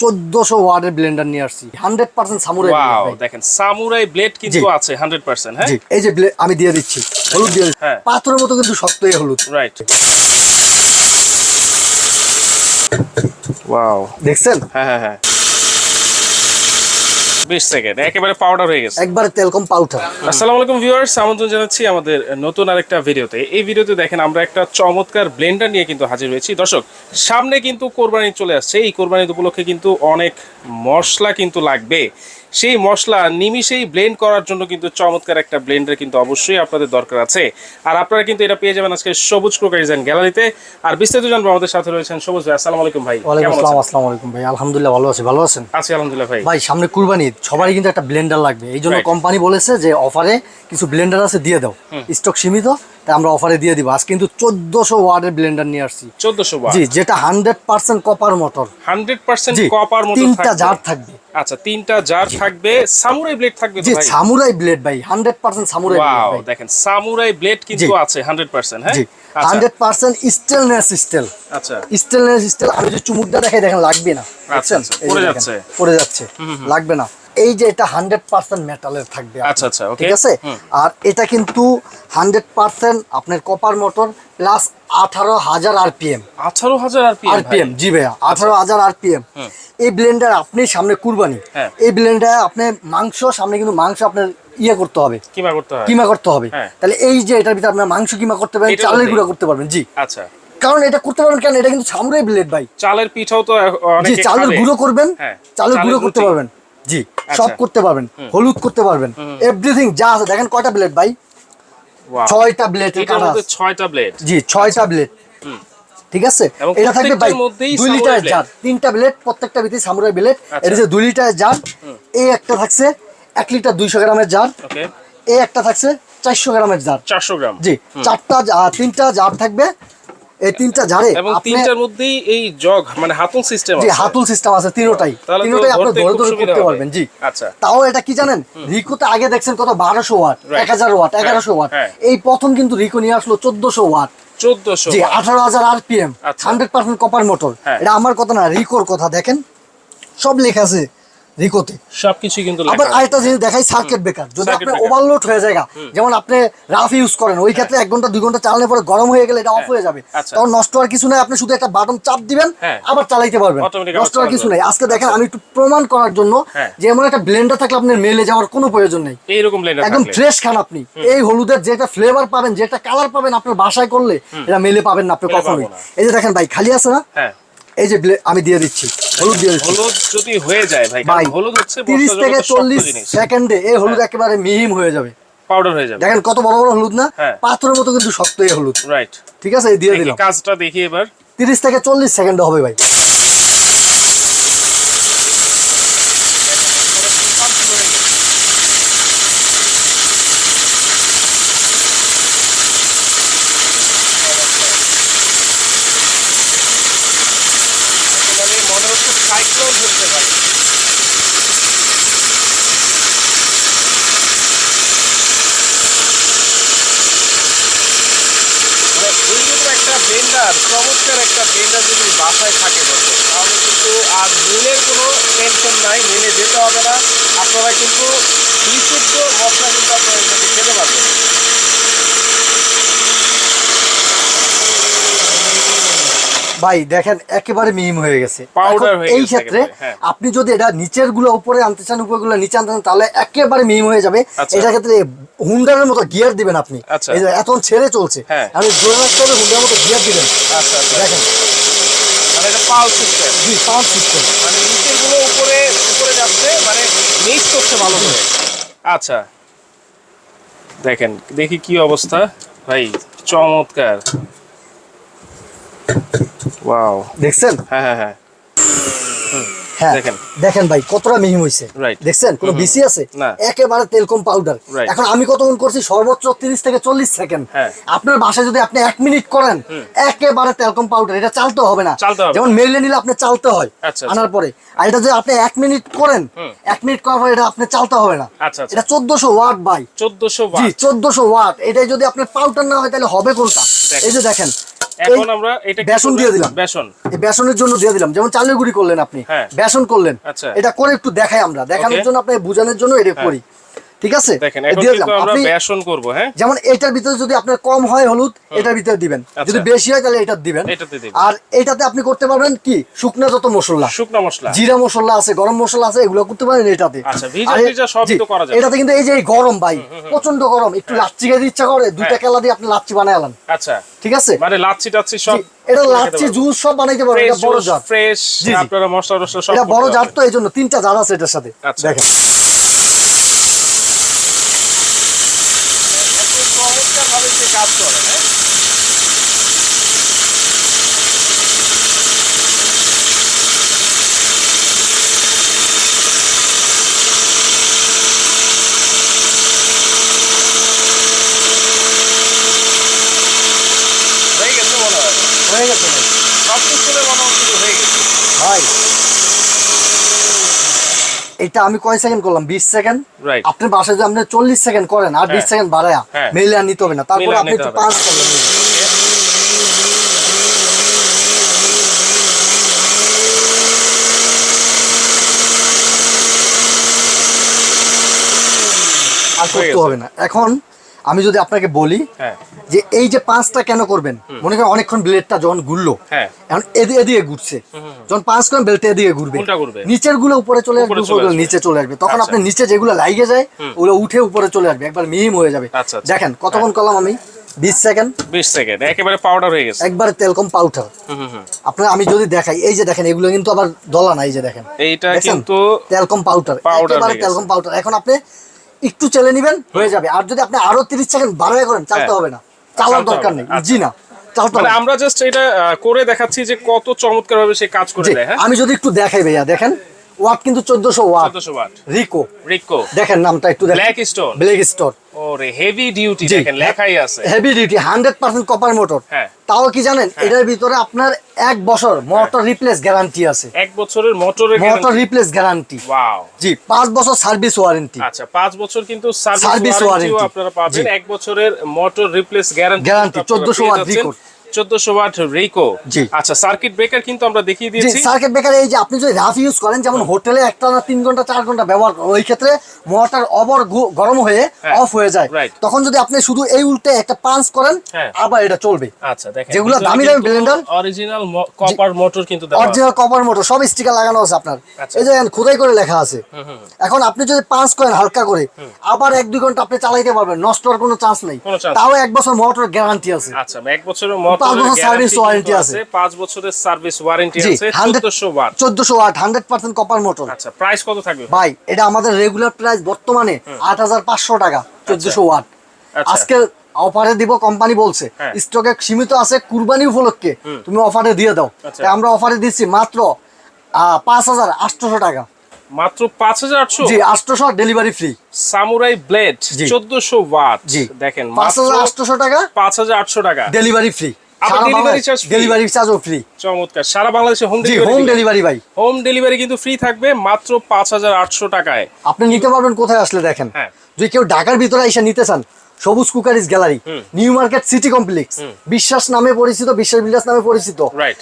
চোদ্দশো ওয়ার্ডের ব্লেন্ডার নিয়ে আসছি। হান্ড্রেড পার্সেন্ট সামুরাই দেখেন সামুরাই ব্লেড কিন্তু। আছে 100% হ্যাঁ? এই যে আমি দিয়ে দিচ্ছি হলুদ দিয়ে দিচ্ছি। হ্যাঁ। পাথরের মতো কিন্তু শক্ত এই হলুদ। রাইট ওয়াও দেখছেন? হ্যাঁ হ্যাঁ হ্যাঁ। 20 সেকেন্ড একেবারে পাউডার হয়ে গেছে। একবারে তেলকম পাউডার আসসালামু আলাইকুম ভিউয়ার্স আমন্ত্রণ জানাচ্ছি আমাদের নতুন আরেকটা ভিডিওতে। এই ভিডিওতে দেখেন আমরা একটা চমৎকার ব্লেন্ডার নিয়ে কিন্তু হাজির হয়েছি। দর্শক সামনে কিন্তু কোরবানি চলে আসছে। এই কোরবানির উপলক্ষে কিন্তু অনেক মশলা কিন্তু লাগবে। সেই মশলা নিমিষেই ব্লেন্ড করার জন্য কিন্তু চমৎকার একটা ব্লেন্ডার কিন্তু অবশ্যই আপনাদের দরকার আছে। আর আপনারা কিন্তু এটা পেয়ে যাবেন আজকে সবুজ ক্রোকারিজ অ্যান্ড গ্যালারিতে। আর বিস্তারিত জানব আমাদের সাথে রয়েছেন সবুজ ভাই আসসালামু আলাইকুম ভাই আসসালাম আসসালামু আলাইকুম ভাই আলহামদুলিল্লাহ ভালো আছি ভালো আছেন? আছি আলহামদুলিল্লাহ ভাই। ভাই সামনে কুরবানি সবারই কিন্তু একটা ব্লেন্ডার লাগবে। এই জন্য কোম্পানি বলেছে যে অফারে কিছু ব্লেন্ডার আছে দিয়ে দাও। স্টক সীমিত তাই আমরা অফারে দিয়ে দিব। আজ কিন্তু চোদ্দশো ওয়ার্ডের ব্লেন্ডার নিয়ে আসছি। 1400 ওয়াট জি যেটা hundred percent copper motor 100% copper motor তিনটা। জার থাকবে। আচ্ছা তিনটা জার থাকবে সামুরাই ব্লেড থাকবে জি ভাই? সামুরাই ব্লেড ভাই hundred percent samurai wow blade দেখেন সামুরাই ব্লেড কিন্তু আছে 100% হ্যাঁ? জি আচ্ছা। হান্ড্রেড পার্সেন্ট স্টেলনেস স্টিল আচ্ছা। স্টিল আমি যদি চুমুকটা দেখাই দেখেন লাগবে না দেখছেন? আচ্ছা, পড়ে যাচ্ছে। পড়ে যাচ্ছে লাগবে না। এই যে এটা হান্ড্রেড পার্সেন্ট মেটালের থাকবে আচ্ছা, আচ্ছা, ঠিক আছে? আর এটা কিন্তু হান্ড্রেড পার্সেন্ট আপনার কপার মোটর প্লাস আঠারো হাজার আরপিএম। 18000 আরপিএম আরপিএম জি ভাইয়া আঠারো হাজার আরপিএম। এই ব্লেন্ডার আপনি সামনে কুরবানি। হ্যাঁ। এই ব্লেন্ডার আপনি মাংস সামনে কিন্তু মাংস আপনার ইয়ে করতে হবে। কিমা করতে হয়। কিমা করতে হবে। হ্যাঁ। তাহলে এই যে এটার ভিতরে আপনার মাংস কিমা করতে পারবেন চালের গুঁড়া করতে পারবেন জি। আচ্ছা। কারণ এটা করতে পারবেন কেন? এটা কিন্তু সামুরাই ব্লেড ভাই। চালের পিঠাও তো জি চালের গুঁড়ো করবেন হ্যাঁ, চালের গুঁড়ো করতে পারবেন জি। আচ্ছা। সব করতে পারবেন হলুদ করতে পারবেন। এভরিথিং যা আছে দেখেন কয়টা ব্লেড ভাই. ছয়টা ব্লেড এটার মধ্যে ছয়টা ব্লেড জি ছয়টা ব্লেড ঠিক আছে? এটা থাকবে ভাই প্রত্যেকটার দুই samurai লিটার জার তিনটা ব্লেড প্রত্যেকটা ভিতরে সামুরাই ব্লেড আচ্ছা। এটা যে দুই লিটার জার এই একটা থাকছে এক লিটার দুইশো গ্রামের জার ওকে। এই একটা থাকছে চারশো গ্রামের জার 400 গ্রাম। জি চারটা তিনটা জার থাকবে। এই তিনটা জারে এবং তিনটার মধ্যেই এই জগ মানে হাতুন সিস্টেম জি আছে। হাতুল সিস্টেম আছে তিনোটাই। তিনোটাই আপনি ধরে ধরে করতে পারবেন জি। আচ্ছা। তাও এটা কি জানেন? রিকোতে আগে দেখছেন কত? বারোশো ওয়াট Right. এক হাজার ওয়াট এগারোশো ওয়াট। হ্যাঁ। এই প্রথম কিন্তু রিকো নিয়ে আসলো চোদ্দশো ওয়াট। 1400 জি আঠারো হাজার আরপিএম আচ্ছা। Hundred percent copper motor. এটা আমার কথা না রিকোর কথা দেখেন। সব লেখা আছে। রিকোতে। সবকিছু কিন্তু আবার আরেকটা জিনিস দেখাই সার্কিট ব্রেকার যদি breaker। ওভারলোড হয়ে যায় যেমন আপনি রাফ ইউজ করেন ওই ক্ষেত্রে এক ঘণ্টা দুই ঘণ্টা চালানোর পরে গরম হয়ে গেলে এটা অফ হয়ে যাবে। আচ্ছা। তখন নষ্ট হওয়ার কিছু নাই আপনি শুধু একটা বাটন চাপ দিবেন হ্যাঁ। আবার চালাইতে পারবেন। নষ্ট হওয়ার কিছু নাই। আজকে দেখেন আমি একটু প্রমাণ করার জন্য হ্যাঁ। যে এমন একটা ব্লেন্ডার থাকলে আপনার মেলে যাওয়ার কোনো প্রয়োজন নেই। এইরকম ব্লেন্ডার একদম ফ্রেশ খান আপনি। এই হলুদের যেটা ফ্লেভার পাবেন যেটা কালার পাবেন আপনার বাসায় করলে এটা মেলে পাবেন না আপনি কখনোই। এই যে দেখেন ভাই খালি আছে না? হ্যাঁ। এই যে আমি দিয়ে দিচ্ছি। হলুদ দিয়ে দিচ্ছি। হলুদ যদি হয়ে যায় ভাই হলুদ হচ্ছে তিরিশ বর্ষা থেকে জগতের শক্ত চল্লিশ জিনিস। সেকেন্ডে এই হলুদ একেবারে মিহিম হয়ে যাবে। পাউডার হয়ে যাবে। দেখেন কত বড় বড় হলুদ না? হ্যাঁ। পাথরের মতো কিন্তু শক্ত এই হলুদ। রাইট ঠিক আছে? এই দিয়ে দিলাম। কাজটা দেখি এবার। তিরিশ থেকে চল্লিশ সেকেন্ডে হবে ভাই। সাইক্লোন হচ্ছে ভাই মানে একটা ব্লেন্ডার চমৎকার একটা ব্লেন্ডার যদি বাসায় থাকে দর্শক তাহলে কিন্তু আর মিলের কোনো টেনশন নাই মিলে যেতে হবে না। আপনারা কিন্তু বিশুদ্ধ মশলা কিন্তু আপনারা খেতে পারবেন। ভাই দেখেন একেবারে মিহিম হয়ে গেছে। এই ক্ষেত্রে হ্যাঁ। আপনি যদি এটা নিচেরগুলো উপরে আনতে চান উপরে গুলো নিচে আনতে চান তাহলে একেবারে মিহিম হয়ে যাবে। আচ্ছা। এটার ক্ষেত্রে হুন্ডারের মতো গিয়ার দিবেন আপনি। আচ্ছা। এখন ছেড়ে চলছে। হ্যাঁ। আপনি জোরে রাখতে হবে হুন্ডার মতো গিয়ার দিবেন। আচ্ছা দেখেন। মানে সিস্টেম। জি সাউন্ড সিস্টেম। মানে নিচেরগুলো উপরে উপরে যাচ্ছে মানে মিক্স করছে ভালো করে। আচ্ছা। দেখেন দেখি কি অবস্থা। ভাই চমৎকার। ওয়াও দেখছেন? হ্যাঁ হ্যাঁ হ্যাঁ। হ্যাঁ দেখেন। ভাই কতটা মিহিম হইছে। Right. দেখছেন? কোনো বিসি আছে। একেবারে তেলকম পাউডার. এখন আমি কতক্ষণ করছি? সর্বোচ্চ তিরিশ থেকে চল্লিশ সেকেন্ড হ্যাঁ। আপনার বাসায় যদি আপনি এক মিনিট করেন একেবারে তেলকম পাউডার এটা চালতে হবে না। যেমন মেলে নিলে আপনি চালতে হয় আচ্ছা, আচ্ছা। আনার পরে। আর এটা যদি আপনি এক মিনিট করেন এক মিনিট করার পরে এটা আপনি চালতে হবে না। আচ্ছা। এটা চোদ্দশো ওয়াট বাই চোদ্দশো জি চোদ্দশো ওয়াট এটাই যদি আপনার পাউডার না হয় তাহলে হবে কোনটা? এই যে দেখেন এখন আমরা এটা বেসন দিয়ে দিলাম। বেসন। এই বেসনের জন্য দিয়ে দিলাম। যেমন চালের গুঁড়ি করলেন আপনি। হ্যাঁ। বেসন করলেন। আচ্ছা। এটা করে একটু দেখাই আমরা। দেখানোর জন্য আপনি বোঝানোর জন্য এটা করি। ঠিক আছে? আপনি বেসন করব হ্যাঁ? যেমন এটার ভিতরে যদি আপনার কম হয় হলুদ এটার ভিতরে দিবেন। আচ্ছা। যদি বেশি হয় তাহলে এটা দিবেন। আর এটাতে আপনি করতে পারবেন কি? শুকনো যত মশলা। শুকনো মশলা। জিরা মশলা আছে গরম মশলা আছে এগুলো করতে পারেন এটাতে। আচ্ছা। এটাতে কিন্তু এই যে গরম ভাই প্রচণ্ড গরম একটু লাচ্ছি খেতে ইচ্ছা করে দুইটা হ্যাঁ। কেলা দিয়ে আপনি লাচ্ছি বানায়ালেন আচ্ছা। ঠিক আছে? মানে লাচ্ছি টাচ্ছি সব এটা লাচ্ছি জুস সব বানাইতে পারবেন এটা বড় জার ফ্রেশ। আপনারা মশলা টসলা সব এটা বড় পারবেন। তো এই জন্য তিনটা জার আছে এটার সাথে। আচ্ছা। দেখেন এত চমৎকারভাবে সে কাজ করে হ্যাঁ? হয়ে গেছে মনে হয় হয়ে। সব কিছু মনে হচ্ছে হয়ে গেছে ভাই এটা আমি কয় সেকেন্ড করলাম বিশ সেকেন্ড. আপনি বাসায় যদি আপনি চল্লিশ সেকেন্ড করেন আর বিশ হ্যাঁ। সেকেন্ড বাড়ায়া হ্যাঁ। মেলে আর নিতে হবে না তারপরে আপনি একটু। পাঁচ করলেন আর হয়ে করতে হবে না এখন আমি যদি আপনাকে বলি হ্যাঁ। যে এই যে পাঁচটা কেন করবেন? মনে করেন অনেকক্ষণ ব্লেডটা যখন ঘুরলো হ্যাঁ। এখন এদিকে এদিকে ঘুরছে। যখন পাঁচ করেন বেলটা এদিকে ঘুরবে। নিচেরগুলো উপরে চলে আসবে উপরে। নিচে চলে আসবে। তখন আচ্ছা। আপনি নিচে যেগুলো লাইগে যায় ওগুলো উঠে উপরে চলে আসবে। একবার মিহিম হয়ে যাবে। আচ্ছা, আচ্ছা। দেখেন কতক্ষণ করলাম আমি? বিশ সেকেন্ড। বিশ সেকেন্ড। একেবারে পাউডার হয়ে গেছে। একবার তেলকম পাউডার। আপনার আমি যদি দেখাই এই যে দেখেন এগুলো কিন্তু আবার দলা না এই যে দেখেন। এইটা? কিন্তু তেলকম পাউডার একেবারে তেলকম পাউডার এখন আপনি একটু চেলে নেবেন হয়ে যাবে। আর যদি আপনি আরও তিরিশ সেকেন্ড বাড়াই করেন চালতে হ্যাঁ। হবে না। চালার দরকার নেই। আচ্ছা। জি না মানে আমরা জাস্ট এটা করে দেখাচ্ছি যে কত চমৎকার ভাবে সে কাজ করে দেয় হ্যাঁ? আমি যদি একটু দেখাই ভাইয়া দেখেন ওয়াট কিন্তু চোদ্দশো ওয়াট। চোদ্দশো ওয়াট। রিকো। রিকো। দেখেন নামটা একটু দেখেন। Black Store. Black Store. ওরে এক বছর মোটর রিপ্লেস গ্যারান্টি আছে। এক বছরের মোটরের মোটর রিপ্লেস গ্যারান্টি ওয়াও বছর সার্ভিস ওয়ারেন্টি আচ্ছা 5 বছর কিন্তু এক বছরের motor guarantee guarantee 1400 watt Rico. আচ্ছা সার্কিট ব্রেকার কিন্তু আমরা দেখিয়ে দিয়েছি। সার্কিট ব্রেকার এই যে আপনি যদি রাফ ইউজ করেন যেমন হোটেলে একটা না 3 ঘণ্টা 4 ঘণ্টা ব্যবহার ওই ক্ষেত্রে মোটর ওভার গরম হয়ে হ্যাঁ, অফ হয়ে যায়। তখন যদি আপনি শুধু এই উল্টে একটা পাঞ্চ করেন হ্যাঁ। আবার এটা চলবে। আচ্ছা দেখেন যেগুলো দামি দামি ব্লেন্ডার অরিজিনাল কপার মোটর কিন্তু দেওয়া অরিজিনাল কপার মোটর সব স্টিকার লাগানো আছে আপনার। আচ্ছা। এই যে খোদাই করে লেখা আছে। এখন আপনি যদি পাঁচ করেন হালকা করে আবার এক দুই ঘণ্টা আপনি চালাইতে পারবেন নষ্ট হওয়ার কোনো চান্স নেই। তাও এক বছর মোটর গ্যারান্টি আছে। আচ্ছা এক বছরের মোটর পাঁচ বছর service warranty আছে। পাঁচ বছরের সার্ভিস ওয়ারেন্টি আছে হান্ড্রেড চোদ্দশো ওয়াট চোদ্দশো watt hundred percent copper motor আচ্ছা প্রাইস কত থাকবে? ভাই এটা আমাদের রেগুলার প্রাইস বর্তমানে আট হাজার পাঁচশো টাকা চোদ্দশো ওয়াট। আজকে অফারে দিব কোম্পানি বলছে। স্টকে সীমিত আছে কুরবানি উপলক্ষে তুমি অফারে দিয়ে দাও। আচ্ছা। আমরা অফারে দিচ্ছি মাত্র পাঁচ হাজার আটশোশো টাকা। মাত্র পাঁচ হাজার আটশো? জি আটশোশো ডেলিভারি ফ্রি সামুরাই ব্লেড চোদ্দশো ওয়াট জি। দেখেন পাঁচ হাজার আটশোশো টাকা পাঁচ হাজার আটশো টাকা। ডেলিভারি ফ্রি আবার delivery charge free? ডেলিভারি চার্জও ফ্রি চমৎকার। সারা বাংলাদেশে হোম হোম ডেলিভারি ভাই। হোম ডেলিভারি কিন্তু ফ্রি থাকবে মাত্র পাঁচ হাজার আটশো টাকায়। আপনি নিতে পারবেন কোথায় আসলে দেখেন। হ্যাঁ। যদি কেউ ঢাকার ভিতরে এসে নিতে চান Sabuj cookeries gallery New Market City Complex Biswas নামে পরিচিত বিশ্বাস বিল্লাস নামে পরিচিত। রাইট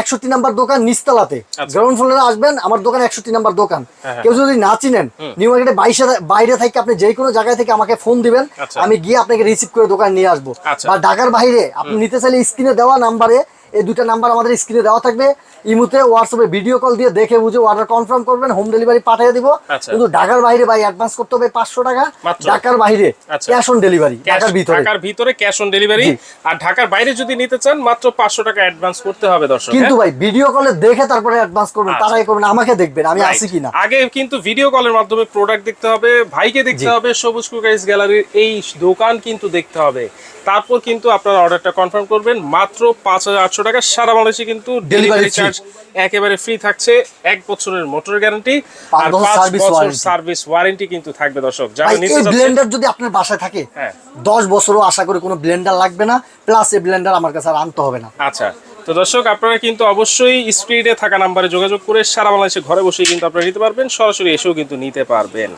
একষট্টি নাম্বার দোকান নিচতলাতে। আচ্ছা। গ্রাউন্ড ফ্লোরে আসবেন আমার দোকান একষট্টি নাম্বার দোকান। হ্যাঁ, কেউ যদি না চিনেন নিউ মার্কেটে বাইশে বাইরে থেকে আপনি যে কোনো জায়গায় থেকে আমাকে ফোন দিবেন আচ্ছা। আমি গিয়ে আপনাকে রিসিভ করে দোকান নিয়ে আসব। আর বা ঢাকার বাইরে আপনি নিতে চাইলে স্ক্রিনে দেওয়া নাম্বারে এই দুটা নাম্বার আমাদের স্ক্রিনে দেওয়া থাকবে ইমুতে হোয়াটসঅ্যাপে ভিডিও কল দিয়ে দেখে বুঝে অর্ডার কনফার্ম করবেন হোম ডেলিভারি পাঠিয়ে দিব আচ্ছা। কিন্তু ঢাকার বাইরে ভাই অ্যাডভান্স করতে হবে পাঁচশো টাকা ঢাকার বাইরে। ক্যাশ অন ডেলিভারি ঢাকার ভিতরে ঢাকার ভিতরে ক্যাশ অন ডেলিভারি আর ঢাকার বাইরে যদি নিতে চান মাত্র পাঁচশো টাকা অ্যাডভান্স করতে হবে দর্শক কিন্তু হ্যাঁ? ভাই ভিডিও কলে দেখে তারপরে অ্যাডভান্স করবেন আচ্ছা। তারাই করবেন আমাকে দেখবেন আমি. আছি কিনা আগে কিন্তু ভিডিও কলের মাধ্যমে প্রোডাক্ট দেখতে হবে ভাইকে দেখতে হবে সবুজ কুকারিজ গ্যালারির এই দোকান কিন্তু দেখতে হবে তারপর কিন্তু আপনারা অর্ডারটা কনফার্ম করবেন মাত্র পাঁচ হাজার আটশো টাকা সারা বাংলাদেশে কিন্তু ডেলিভারি চার্জ একেবারে ফ্রি থাকছে। এক বছরের মোটর গ্যারান্টি আর পাঁচ বছর সার্ভিস ওয়ারেন্টি কিন্তু থাকবে দর্শক। যারা নিতে ব্লেন্ডার যদি আপনার বাসায় থাকে হ্যাঁ। দশ বছরও আশা করি কোনো ব্লেন্ডার লাগবে না। প্লাস এই ব্লেন্ডার আমার কাছে আর আনতে হবে না। আচ্ছা। তো দর্শক আপনারা কিন্তু অবশ্যই স্ক্রিনে থাকা নাম্বারে যোগাযোগ করে সারা বাংলাদেশে ঘরে বসেই কিন্তু আপনারা নিতে পারবেন। সরাসরি এসেও কিন্তু নিতে পারবেন।